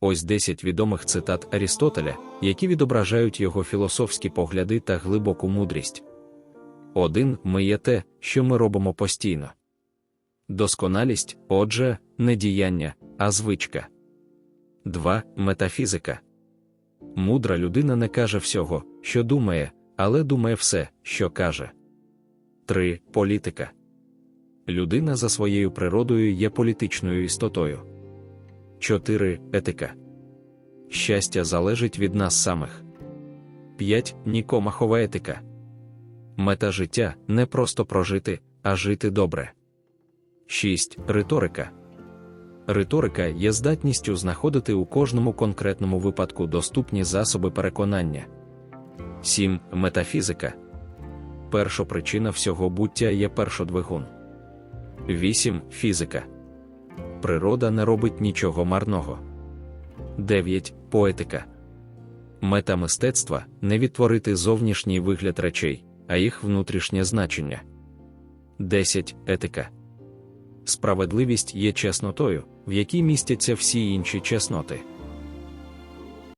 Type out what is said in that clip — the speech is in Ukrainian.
Ось 10 відомих цитат Арістотеля, які відображають його філософські погляди та глибоку мудрість. 1. Ми є те, що ми робимо постійно. Досконалість, отже, не діяння, а звичка. 2. Метафізика. Мудра людина не каже всього, що думає, але думає все, що каже. 3. Політика. Людина за своєю природою є політичною істотою. 4. Етика. Щастя залежить від нас самих. 5. Нікомахова етика. Мета життя не просто прожити, а жити добре. 6. Риторика. Риторика є здатністю знаходити у кожному конкретному випадку доступні засоби переконання. 7. Метафізика. Першопричина всього буття є першодвигун. 8. Фізика. Природа не робить нічого марного. 9. Поетика. Мета мистецтва не відтворити зовнішній вигляд речей, а їх внутрішнє значення. 10. Етика. Справедливість є чеснотою, в якій містяться всі інші чесноти.